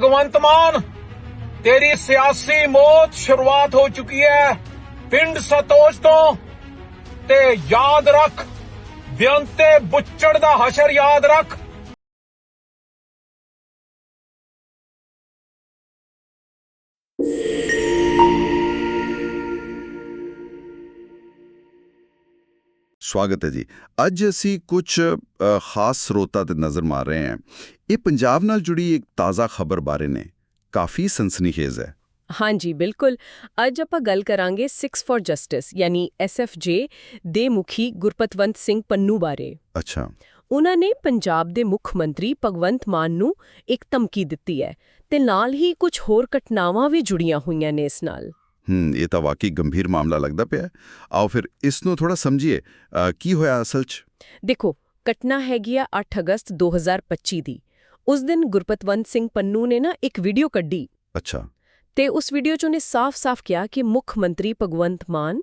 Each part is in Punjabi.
ਭਗਵੰਤ ਮਾਨ, ਤੇਰੀ ਸਿਆਸੀ ਮੌਤ ਸ਼ੁਰੂਆਤ ਹੋ ਚੁੱਕੀ ਹੈ ਪਿੰਡ ਸਤੋਜ ਤੋਂ। ਤੇ ਯਾਦ ਰੱਖ, ਬਿਆੰਤੇ ਬੁੱਚੜ ਦਾ ਹਸ਼ਰ ਯਾਦ ਰੱਖ। ਸਵਾਗਤ ਹੈ ਜੀ। ਅੱਜ ਅਸੀਂ ਕੁਝ ਖਾਸ ਸਰੋਤਾਂ ਤੇ ਨਜ਼ਰ ਮਾਰ ਰਹੇ ਹਾਂ। ਇਹ ਪੰਜਾਬ ਨਾਲ ਜੁੜੀ ਇੱਕ ਤਾਜ਼ਾ ਖਬਰ ਬਾਰੇ ਨੇ। ਕਾਫੀ ਸਨਸਨੀਖੇਜ਼ ਹੈ। ਹਾਂਜੀ ਬਿਲਕੁਲ। ਅੱਜ ਆਪਾਂ ਗੱਲ ਕਰਾਂਗੇ 6 ਫॉर ਜਸਟਿਸ ਯਾਨੀ ਐਸਐਫਜੇ ਦੇ ਮੁਖੀ ਗੁਰਪਤਵੰਤ ਸਿੰਘ ਪੰਨੂ ਬਾਰੇ। ਅੱਛਾ। ਉਹਨਾਂ ਨੇ ਪੰਜਾਬ ਦੇ ਮੁੱਖ ਮੰਤਰੀ ਭਗਵੰਤ ਮਾਨ ਨੂੰ ਇੱਕ ਧਮਕੀ ਦਿੱਤੀ ਹੈ ਤੇ ਨਾਲ ਹੀ ਕੁਝ ਹੋਰ ਘਟਨਾਵਾਂ ਵੀ ਜੁੜੀਆਂ ਹੋਈਆਂ ਨੇ ਇਸ ਨਾਲ। ਹੂੰ ਇਹ ਤਾਂ ਵਾਕਈ ਗੰਭੀਰ ਮਾਮਲਾ ਲੱਗਦਾ ਪਿਆ। ਆਓ ਫਿਰ ਇਸ ਨੂੰ ਥੋੜਾ ਸਮਝੀਏ ਕੀ ਹੋਇਆ ਅਸਲ 'ਚ? ਦੇਖੋ ਘਟਨਾ ਹੈਗੀ ਆ 8 ਅਗਸਤ 2025 ਦੀ। ਉਸ ਦਿਨ ਗੁਰਪਤਵੰਤ ਸਿੰਘ ਪੰਨੂ ਨੇ ਨਾ ਇੱਕ ਵੀਡੀਓ ਕੱਢੀ। ਅੱਛਾ। ਤੇ ਉਸ ਵੀਡੀਓ 'ਚ ਉਹਨੇ ਸਾਫ਼-ਸਾਫ਼ ਕਿਹਾ ਕਿ ਮੁੱਖ ਮੰਤਰੀ ਭਗਵੰਤ ਮਾਨ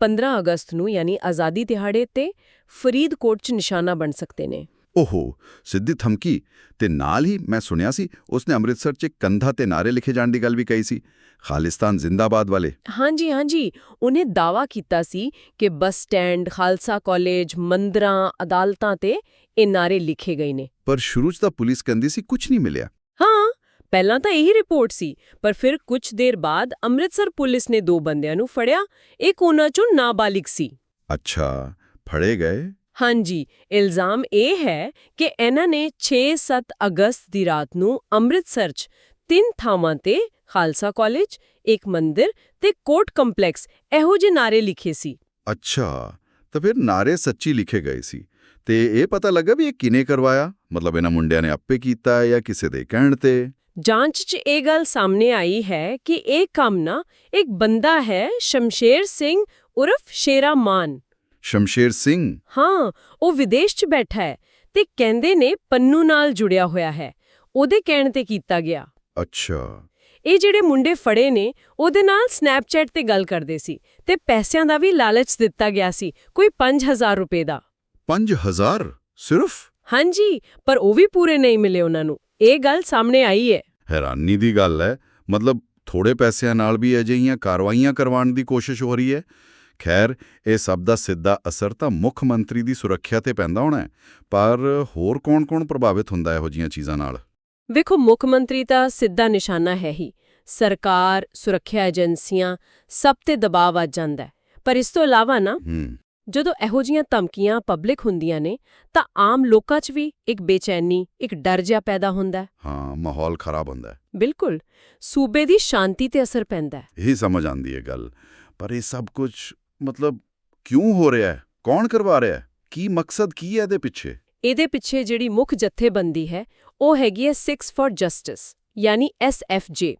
15 ਅਗਸਤ ਨੂੰ ਯਾਨੀ ਆਜ਼ਾਦੀ ਦਿਹਾੜੇ ਤੇ ਫਰੀਦਕੋਟ 'ਚ ਨਿਸ਼ਾਨਾ ਬਣ ਸਕਦੇ ਨੇ। ਓਹੋ ਸਿੱਧੀ ਧਮਕੀ। ਤੇ ਨਾਲ ਹੀ ਮੈਂ ਸੁਣਿਆ ਸੀ ਉਸਨੇ ਅੰਮ੍ਰਿਤਸਰ 'ਚ ਕੰਧਾ ਤੇ ਨਾਰੇ ਲਿਖੇ ਜਾਣ ਦੀ ਗੱਲ ਵੀ ਕਹੀ ਸੀ। ਖਾਲਿਸਤਾਨ ਜ਼ਿੰਦਾਬਾਦ ਵਾਲੇ। ਹਾਂਜੀ ਹਾਂਜੀ। ਉਹਨੇ ਦਾਵਾ ਕੀਤਾ ਸੀ ਕਿ ਬੱਸ ਸਟੈਂਡ ਖਾਲਸਾ ਕਾਲਜ ਮੰਦਰਾਂ ਅਦਾਲਤਾਂ ਤੇ ਇਹ ਨਾਰੇ ਲਿਖੇ ਗਏ ਨੇ। ਪਰ ਸ਼ੁਰੂ 'ਚ ਤਾਂ ਪੁਲਿਸ ਕਹਿੰਦੀ ਸੀ ਕੁਝ ਨਹੀਂ ਮਿਲਿਆ। ਹਾਂ ਪਹਿਲਾਂ ਤਾਂ ਇਹੀ ਰਿਪੋਰਟ ਸੀ ਪਰ ਫਿਰ ਕੁਝ ਦੇਰ ਬਾਅਦ ਅੰਮ੍ਰਿਤਸਰ ਪੁਲਿਸ ਨੇ ਦੋ ਬੰਦਿਆਂ ਨੂੰ ਫੜਿਆ ਇੱਕ ਉਹਨਾਂ ਚੋਂ ਨਾਬਾਲਿਗ ਸੀ। ਅੱਛਾ ਫੜੇ ਗਏ? ਹਾਂਜੀ ਇਲਜ਼ਾਮ ਇਹ ਹੈ ਕਿ ਇਹਨਾਂ ਨੇ 6-7 ਅਗਸਤ ਦੀ ਰਾਤ ਨੂੰ ਅੰਮ੍ਰਿਤਸਰ 'ਚ ਤਿੰਨ ਥਾਵਾਂ ਤੇ ਖਾਲਸਾ ਕਾਲਜ ਇੱਕ ਮੰਦਿਰ ਤੇ ਕੋਰਟ ਕੰਪਲੈਕਸ ਇਹੋ ਜਿਹੇ ਨਾਰੇ ਲਿਖੇ ਸੀ। ਅੱਛਾ ਤਾਂ ਫਿਰ ਨਾਰੇ ਸੱਚੀ ਲਿਖੇ ਗਏ ਸੀ। ਤੇ ਇਹ ਪਤਾ ਲੱਗਾ ਵੀ ਇਹ ਕਿਨੇ ਕਰਵਾਇਆ? ਮਤਲਬ ਇਹਨਾਂ ਮੁੰਡਿਆਂ ਨੇ ਆਪੇ ਕੀਤਾ ਜਾਂ ਕਿਸੇ ਦੇ ਕਹਿਣ ਤੇ? ਜਾਂਚ 'ਚ ਇਹ ਗੱਲ ਸਾਹਮਣੇ ਆਈ ਹੈ ਕਿ ਇਹ ਕੰਮ ਨਾ ਇੱਕ ਬੰਦਾ ਹੈ ਸ਼ਮਸ਼ੇਰ ਸਿੰਘ ਉਰਫ ਸ਼ੇਰਾ ਮਾਨ। ਸ਼ਮਸ਼ੇਰ ਸਿੰਘ। ਹਾਂ ਉਹ ਵਿਦੇਸ਼ 'ਚ ਬੈਠਾ ਹੈ ਤੇ ਕਹਿੰਦੇ ਨੇ ਪੰਨੂ ਨਾਲ ਜੁੜਿਆ ਹੋਇਆ ਹੈ। ਉਹਦੇ ਕਹਿਣ ਤੇ ਕੀਤਾ ਗਿਆ। ਅੱਛਾ। ਇਹ ਜਿਹੜੇ ਮੁੰਡੇ ਫੜੇ ਨੇ ਉਹਦੇ ਨਾਲ ਸਨੈਪਚੈਟ ਤੇ ਗੱਲ ਕਰਦੇ ਸੀ ਤੇ ਪੈਸਿਆਂ ਦਾ ਵੀ ਲਾਲਚ ਦਿੱਤਾ ਗਿਆ ਸੀ ਕੋਈ 5000 ਰੁਪਏ ਦਾ। 5000 ਸਿਰਫ? ਹਾਂਜੀ ਪਰ ਉਹ ਵੀ ਪੂਰੇ ਨਹੀਂ ਮਿਲੇ ਉਹਨਾਂ ਨੂੰ। ਇਹ ਗੱਲ ਸਾਹਮਣੇ ਆਈ ਹੈ। ਹੈਰਾਨੀ ਦੀ ਗੱਲ ਹੈ। ਮਤਲਬ ਥੋੜੇ ਪੈਸਿਆਂ ਨਾਲ ਵੀ ਅਜਿਹੀਆਂ ਕਾਰਵਾਈਆਂ ਕਰਵਾਉਣ ਦੀ ਕੋਸ਼ਿਸ਼ ਹੋ ਰਹੀ ਹੈ। ਖੈਰ ਇਹ ਸਭ ਦਾ ਸਿੱਧਾ ਅਸਰ ਤਾਂ ਮੁੱਖ ਮੰਤਰੀ ਦੀ ਸੁਰੱਖਿਆ ਤੇ ਪੈਂਦਾ ਹੋਣਾ ਪਰ ਹੋਰ ਕੌਣ-ਕੌਣ ਪ੍ਰਭਾਵਿਤ ਹੁੰਦਾ ਹੈ ਇਹੋ ਜਿਹੀਆਂ ਚੀਜ਼ਾਂ ਨਾਲ? ਵੇਖੋ ਮੁੱਖ ਮੰਤਰੀ ਤਾਂ ਸਿੱਧਾ ਨਿਸ਼ਾਨਾ ਹੈ ਹੀ। ਸਰਕਾਰ ਸੁਰੱਖਿਆ ਏਜੰਸੀਆਂ ਸਭ ਤੇ ਦਬਾਅ ਵੱਜ ਜਾਂਦਾ ਪਰ ਇਸ ਤੋਂ ਇਲਾਵਾ ਨਾ ਜਦੋਂ ਇਹੋ ਜੀਆਂ ਧਮਕੀਆਂ ਪਬਲਿਕ ਹੁੰਦੀਆਂ ਨੇ ਤਾਂ ਆਮ ਲੋਕਾਂ 'ਚ ਵੀ ਇੱਕ ਬੇਚੈਨੀ ਇੱਕ ਡਰ ਜਿਹਾ ਪੈਦਾ ਹੁੰਦਾ ਹੈ। ਮਾਹੌਲ ਖਰਾਬ ਹੁੰਦਾ ਹੈ। ਬਿਲਕੁਲ। ਸੂਬੇ ਦੀ ਸ਼ਾਂਤੀ ਤੇ ਅਸਰ ਪੈਂਦਾ ਹੈ। ਇਹੀ ਸਮਝ ਆਂਦੀ ਹੈ ਗੱਲ। ਪਰ ਇਹ ਸਭ ਕੁਝ ਮਤਲਬ ਕਿਉਂ ਹੋ ਰਿਹਾ ਹੈ? ਕੌਣ ਕਰਵਾ ਰਿਹਾ ਹੈ? ਕੀ ਮਕਸਦ ਕੀ ਹੈ ਇਹਦੇ ਪਿੱਛੇ? ਇਹਦੇ ਪਿੱਛੇ ਜਿਹੜੀ ਮੁੱਖ ਜਥੇਬੰਦੀ ਹੈ ਉਹ ਹੈਗੀ ਹੈ 6 ਫॉर ਜਸਟਿਸ ਯਾਨੀ SFJ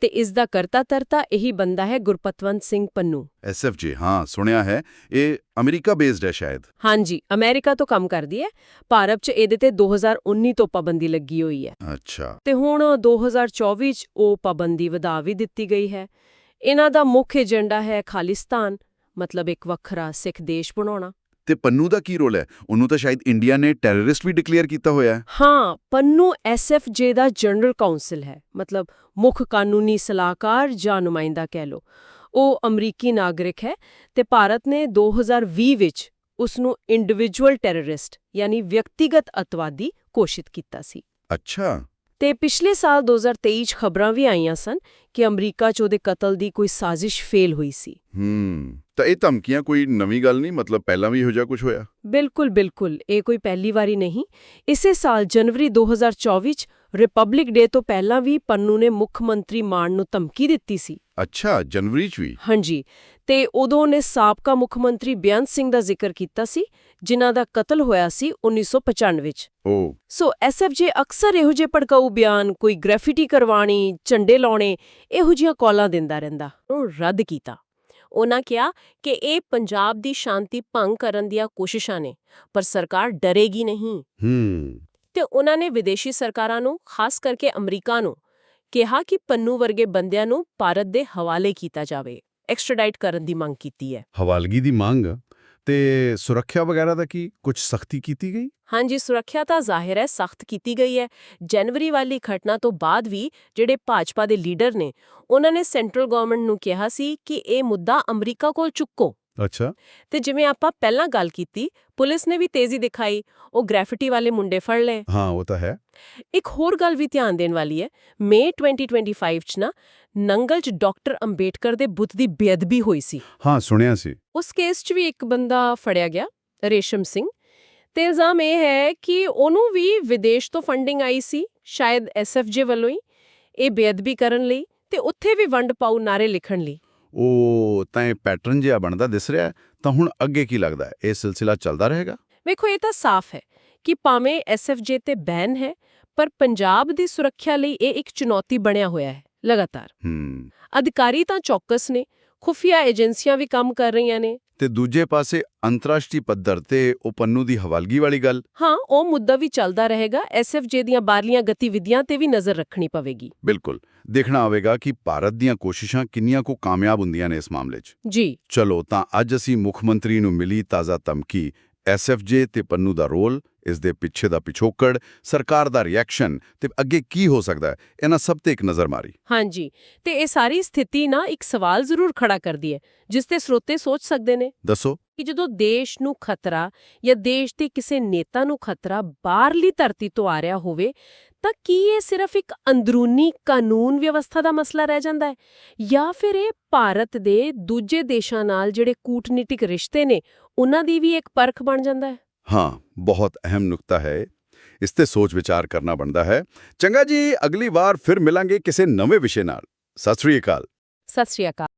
ਤੇ ਇਸ ਦਾ ਕਰਤਾ ਤਰਤਾ ਇਹੀ ਬੰਦਾ ਹੈ ਗੁਰਪਤਵੰਤ ਸਿੰਘ ਪੰਨੂ। ਐਸਐਫਜੀ ਹਾਂ ਸੁਣਿਆ ਹੈ। ਇਹ ਅਮਰੀਕਾ ਬੇਸਡ ਹੈ ਸ਼ਾਇਦ। ਹਾਂਜੀ ਅਮਰੀਕਾ ਤੋਂ ਕੰਮ ਕਰਦੀ ਹੈ। ਭਾਰਤ 'ਚ ਇਹਦੇ ਤੇ 2019 ਤੋਂ ਪਾਬੰਦੀ ਲੱਗੀ ਹੋਈ ਹੈ। ਅੱਛਾ। ਤੇ ਹੁਣ 2024 'ਚ ਉਹ ਪਾਬੰਦੀ ਵਧਾ ਵੀ ਦਿੱਤੀ ਗਈ ਹੈ। ਇਹਨਾਂ ਦਾ ਮੁੱਖ ਏਜੰਡਾ ਹੈ ਖਾਲਿਸਤਾਨ। ਮਤਲਬ ਇੱਕ ਵੱਖਰਾ ਸਿੱਖ ਦੇਸ਼ ਬਣਾਉਣਾ। ਤੇ ਪੰਨੂ ਦਾ ਕੀ ਰੋਲ ਹੈ? ਉਹਨੂੰ ਤਾਂ ਸ਼ਾਇਦ ਇੰਡੀਆ ਨੇ ਟੈਰਰਿਸਟ ਵੀ ਡਿਕਲੇਅਰ ਕੀਤਾ ਹੋਇਆ ਹੈ। ਹਾਂ ਪੰਨੂ ਐਸਐਫਜੇ ਦਾ ਜਨਰਲ ਕਾਉਂਸਲ ਹੈ। ਮਤਲਬ ਮੁੱਖ ਕਾਨੂੰਨੀ ਸਲਾਹਕਾਰ ਜਾਂ ਨੁਮਾਇੰਦਾ ਕਹਿ ਲੋ ਉਹ ਅਮਰੀਕੀ ਨਾਗਰਿਕ ਹੈ ਤੇ ਭਾਰਤ ਨੇ 2020 ਵਿੱਚ ਉਸ ਨੂੰ ਇੰਡੀਵਿਜੂਅਲ ਟੈਰਰਿਸਟ ਯਾਨੀ ਵਿਅਕਤੀਗਤ ਅਤਵਾਦੀ ਘੋਸ਼ਿਤ ਕੀਤਾ ਸੀ। ਅੱਛਾ। ਤੇ ਪਿਛਲੇ ਸਾਲ 2023 ਚ ਖਬਰਾਂ ਵੀ ਆਈਆਂ ਸਨ ਕਿ ਅਮਰੀਕਾ 'ਚ ਉਹਦੇ ਕਤਲ ਦੀ ਕੋਈ ਸਾਜ਼ਿਸ਼ ਫੇਲ ਹੋਈ ਸੀ। ਹੂੰ। ਤਾਂ ਇਹ ਧਮਕੀਆਂ ਕੋਈ ਨਵੀਂ ਗੱਲ ਨਹੀਂ? ਮਤਲਬ ਪਹਿਲਾਂ ਵੀ ਇਹੋ ਜਿਹਾ ਕੁਝ ਹੋਇਆ? ਬਿਲਕੁਲ ਬਿਲਕੁਲ। ਇਹ ਕੋਈ ਪਹਿਲੀ ਵਾਰੀ ਨਹੀਂ। ਇਸੇ ਸਾਲ ਜਨਵਰੀ 2024 ਚ ਰਿਪਬਲਿਕ ਡੇ ਤੋਂ ਪਹਿਲਾਂ ਵੀ ਪੰਨੂ ਨੇ ਮੁੱਖ ਮੰਤਰੀ ਮਾਨ ਨੂੰ ਧਮਕੀ ਦਿੱਤੀ ਸੀ। ਅੱਛਾ ਜਨਵਰੀ ਚ ਵੀ? ਹਾਂਜੀ। ਤੇ ਉਦੋਂ ਉਹਨੇ ਸਾਬਕਾ ਮੁੱਖ ਮੰਤਰੀ ਬੇਅੰਤ ਸਿੰਘ ਦਾ ਜ਼ਿਕਰ ਕੀਤਾ ਸੀ ਜਿਨ੍ਹਾਂ ਦਾ ਕਤਲ ਹੋਇਆ ਸੀ 1995 ਵਿੱਚ ਉਹ ਸੋ ਐਸਐਫਜੇ ਅਕਸਰ ਇਹੋ ਜਿਹੇ ਭੜਕਾਊ ਬਿਆਨ ਕੋਈ ਗ੍ਰੈਫਿਟੀ ਕਰਵਾਣੀ ਝੰਡੇ ਲਾਉਣੇ ਇਹੋ ਜਿਹੀਆਂ ਕਾਲਾਂ ਦਿੰਦਾ ਰਹਿੰਦਾ। ਉਹ ਰੱਦ ਕੀਤਾ। ਉਹਨਾਂ ਕਿਹਾ ਕਿ ਇਹ ਪੰਜਾਬ ਦੀ ਸ਼ਾਂਤੀ ਭੰਗ ਕਰਨ ਦੀਆਂ ਕੋਸ਼ਿਸ਼ਾਂ ਨੇ ਪਰ ਸਰਕਾਰ ਡਰੇਗੀ ਨਹੀਂ। ਹੂੰ। ਤੇ ਉਹਨਾਂ ਨੇ ਵਿਦੇਸ਼ੀ ਸਰਕਾਰਾਂ ਨੂੰ ਖਾਸ ਕਰਕੇ ਅਮਰੀਕਾ ਨੂੰ ਕਿਹਾ ਕਿ ਪੰਨੂ ਵਰਗੇ ਬੰਦਿਆਂ ਨੂੰ ਭਾਰਤ ਦੇ ਹਵਾਲੇ ਕੀਤਾ ਜਾਵੇ ਐਕਸਟ੍ਰੈਡਾਈਟ ਕਰਨ ਦੀ ਮੰਗ ਕੀਤੀ ਹੈ। ਹਵਾਲਗੀ ਦੀ ਮੰਗ? ਤੇ ਸੁਰੱਖਿਆ ਵਗੈਰਾ ਦਾ ਕੀ ਕੁਝ ਸਖਤੀ ਕੀਤੀ ਗਈ? ਹਾਂਜੀ ਸੁਰੱਖਿਆ ਤਾਂ ਜ਼ਾਹਿਰ ਹੈ ਸਖਤ ਕੀਤੀ ਗਈ ਹੈ। ਜਨਵਰੀ ਵਾਲੀ ਘਟਨਾ ਤੋਂ ਬਾਅਦ ਵੀ ਜਿਹੜੇ ਭਾਜਪਾ ਦੇ ਲੀਡਰ ਨੇ ਉਹਨਾਂ ਨੇ ਸੈਂਟਰਲ ਗਵਰਨਮੈਂਟ ਨੂੰ ਕਿਹਾ ਸੀ ਕਿ ਇਹ ਮੁੱਦਾ ਅਮਰੀਕਾ ਕੋਲ ਚੁੱਕੋ। ਅੱਛਾ। ਤੇ ਜਿਵੇਂ ਆਪਾਂ ਪਹਿਲਾਂ ਗੱਲ ਕੀਤੀ ਪੁਲਿਸ ਨੇ ਵੀ ਤੇਜ਼ੀ ਦਿਖਾਈ ਉਹ ਗ੍ਰੈਫਿਟੀ ਵਾਲੇ ਮੁੰਡੇ ਫੜ ਲਏ। ਹਾਂ ਉਹ ਤਾਂ ਹੈ। ਇੱਕ ਹੋਰ ਗੱਲ ਵੀ ਧਿਆਨ ਦੇਣ ਵਾਲੀ ਹੈ ਮਈ 2025 ਚ ਨਾ ਨੰਗਲ ਚ ਡਾਕਟਰ ਅੰਬੇਡਕਰ ਦੇ ਬੁੱਤ ਦੀ ਬੇਅਦਬੀ ਹੋਈ ਸੀ। ਹਾਂ ਸੁਣਿਆ ਸੀ। ਉਸ ਕੇਸ 'ਚ ਵੀ ਇੱਕ ਬੰਦਾ ਫੜਿਆ ਗਿਆ ਰੇਸ਼ਮ ਸਿੰਘ। ਤੇ ਇਲਜ਼ਾਮ ਇਹ ਹੈ ਕਿ ਉਹਨੂੰ ਵੀ ਵਿਦੇਸ਼ ਤੋਂ ਫੰਡਿੰਗ ਆਈ ਸੀ ਸ਼ਾਇਦ ਐਸਐਫਜੇ ਵੱਲੋਂ ਹੀ ਇਹ ਬੇਅਦਬੀ ਕਰਨ ਲਈ ਤੇ ਉੱਥੇ ਵੀ ਵੰਡ ਪਾਉ ਨਾਰੇ ਲਿਖਣ ਲਈ। ਉਹ ਤਾਂ ਇਹ ਪੈਟਰਨ ਜਿਹਾ ਬਣਦਾ ਦਿਸ ਰਿਹਾ। ਤਾਂ ਹੁਣ ਅੱਗੇ ਕੀ ਲੱਗਦਾ? ਇਹ ਸਿਲਸਿਲਾ ਚੱਲਦਾ ਰਹੇਗਾ? ਵੇਖੋ ਇਹ ਤਾਂ ਸਾਫ਼ ਹੈ ਕਿ ਭਾਵੇਂ ਐਸਐਫਜੇ ਤੇ ਬੈਨ ਹੈ ਪਰ ਪੰਜਾਬ ਦੀ ਸੁਰੱਖਿਆ ਲਈ ਇਹ ਇੱਕ ਚੁਣੌਤੀ ਬਣਿਆ ਹੋਇਆ ਹੈ। ਲਗਾਤਾਰ। ਅਧਿਕਾਰੀ ਤਾਂ ਚੌਕਸ ਨੇ ਖੁਫੀਆ ਏਜੰਸੀਆਂ ਵੀ ਕੰਮ ਕਰ ਰਹੀਆਂ ਨੇ। ਤੇ ਦੂਜੇ ਪਾਸੇ ਅੰਤਰਰਾਸ਼ਟਰੀ ਪੱਧਰ ਤੇ ਉਹ ਪੰਨੂ ਦੀ ਹਵਾਲਗੀ ਵਾਲੀ ਗੱਲ। ਹਾਂ ਉਹ ਮੁੱਦਾ ਵੀ ਚੱਲਦਾ ਰਹੇਗਾ ਐਸਐਫਜੇ ਦੀਆਂ ਬਾਹਰਲੀਆਂ ਗਤੀਵਿਧੀਆਂ ਤੇ ਵੀ ਨਜ਼ਰ ਰੱਖਣੀ ਪਵੇਗੀ। ਬਿਲਕੁਲ। ਦੇਖਣਾ ਹੋਵੇਗਾ ਕਿ ਭਾਰਤ ਦੀਆਂ ਕੋਸ਼ਿਸ਼ਾਂ ਕਿੰਨੀਆਂ ਕੁ ਕਾਮਯਾਬ ਹੁੰਦੀਆਂ ਨੇ ਇਸ ਮਾਮਲੇ 'ਚ। ਜੀ। ਚਲੋ ਤਾਂ ਅੱਜ ਅਸੀਂ ਮੁੱਖ ਮੰਤਰੀ ਨੂੰ ਮਿਲੀ ਤਾਜ਼ਾ ਧਮਕੀ ਐਸਐਫਜੇ ਤੇ ਪੰਨੂ ਦਾ ਰੋਲ ਇਸ ਦੇ ਪਿੱਛੇ ਦਾ ਪਿਛੋਕੜ ਸਰਕਾਰ ਦਾ ਰਿਐਕਸ਼ਨ ਤੇ ਅੱਗੇ ਕੀ ਹੋ ਸਕਦਾ ਹੈ ਇਹਨਾਂ ਸਭ ਤੇ ਇੱਕ ਨਜ਼ਰ ਮਾਰੀ ਹਾਂਜੀ ਤੇ ਇਹ ਸਾਰੀ ਸਥਿਤੀ ਨਾ ਇੱਕ ਸਵਾਲ ਜ਼ਰੂਰ ਖੜਾ ਕਰਦੀ ਹੈ ਜਿਸ ਤੇ ਸਰੋਤੇ ਸੋਚ ਸਕਦੇ ਨੇ। ਦੱਸੋ। ਕਿ ਜਦੋਂ ਦੇਸ਼ ਨੂੰ ਖਤਰਾ ਜਾਂ ਦੇਸ਼ ਦੇ ਕਿਸੇ ਨੇਤਾ ਨੂੰ ਖਤਰਾ ਬਾਹਰਲੀ ਧਰਤੀ ਤੋਂ ਆ ਰਿਹਾ ਹੋਵੇ ਤਾਂ ਕੀ ਇਹ ਸਿਰਫ ਇੱਕ ਅੰਦਰੂਨੀ ਕਾਨੂੰਨ ਵਿਵਸਥਾ ਦਾ ਮਸਲਾ ਰਹਿ ਜਾਂਦਾ ਹੈ? ਜਾਂ ਫਿਰ ਇਹ ਭਾਰਤ ਦੇ ਦੂਜੇ ਦੇਸ਼ਾਂ ਨਾਲ ਜਿਹੜੇ ਕੂਟਨੀਤਿਕ ਰਿਸ਼ਤੇ ਨੇ ਉਹਨਾਂ ਦੀ ਵੀ ਇੱਕ ਪਰਖ ਬਣ ਜਾਂਦਾ ਹੈ? ਹਾਂ, ਬਹੁਤ ਅਹਿਮ ਨੁਕਤਾ ਹੈ। ਇਸ ਤੇ ਸੋਚ ਵਿਚਾਰ ਕਰਨਾ ਬਣਦਾ ਹੈ। ਚੰਗਾ ਜੀ, ਅਗਲੀ ਵਾਰ ਫਿਰ ਮਿਲਾਂਗੇ ਕਿਸੇ ਨਵੇਂ ਵਿਸ਼ੇ ਨਾਲ। ਸਤਿ ਸ੍ਰੀ ਅਕਾਲ। ਸਤਿ ਸ਼੍ਰੀ ਅਕਾਲ।